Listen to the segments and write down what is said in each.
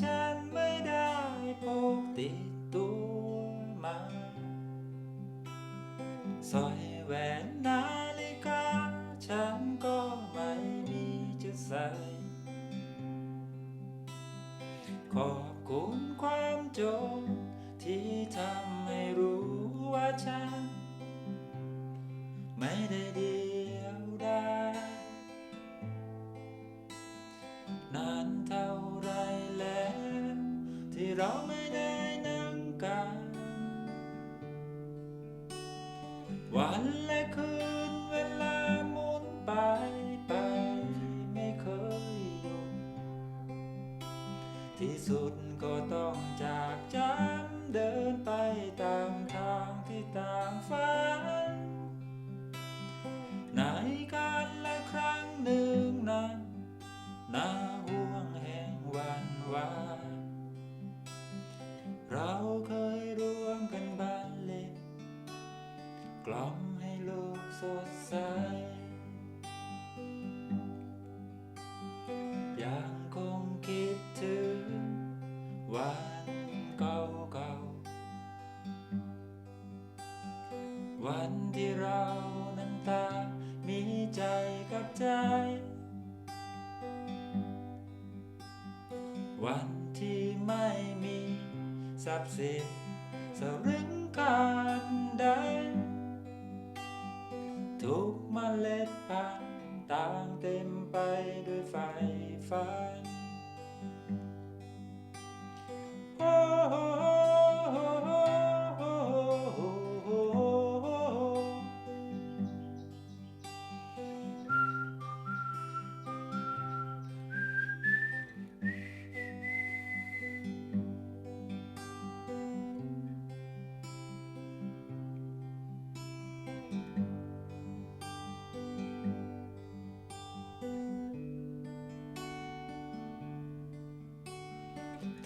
ฉันไม่ได้พกติดตัวมาสอยแหวนนาฬิกา ฉันก็ไม่มีจะใส่ ขอบคุณความจนที่ทำให้รู้ว่าฉัน ไม่ได้เดียวดายนานเท่า เราไม่ได้นั่งกันวันและคืนเวลาหมุนไปไปไม่เคยหยุดที่สุดก็ต้องจากจำเดินไปตามทางที่ต่างฝันใน วันที่เรานั้นตามีใจกับใจ วันที่ไม่มีทรัพย์สินสรึงการใดทุกเมล็ดพันธุ์ต่างเต็มไปด้วยไฟฝัน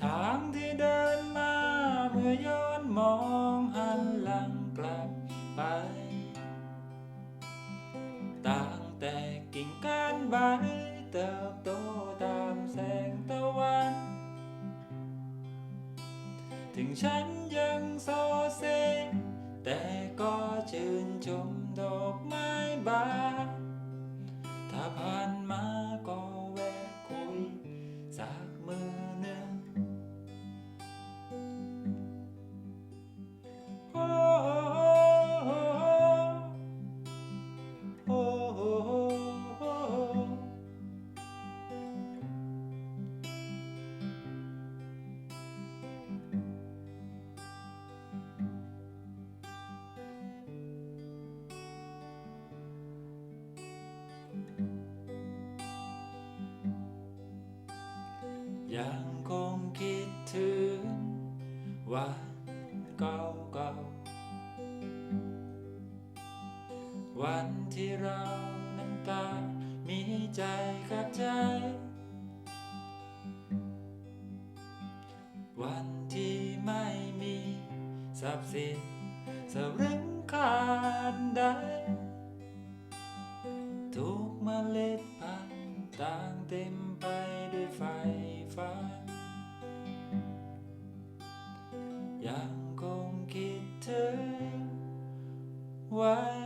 ทางที่เดินมาเมื่อย้อนมองหันหลังกลับไป ต่างแต่กิ่งก้านใบเติบโตตามแสงตะวัน ถึงฉันยังโซเซแต่ก็ชื่นชมดอกไม้บาน ยังคงคิดถึงวันเก่าๆวันที่เราน้ำตามีใจกับใจ วันที่ไม่มีทรัพย์สินสรึงคานใดทุกเมล็ดพันธุ์ ต่างเต็มไปด้วยไฟฟ้ายังคงคิดถึงวัน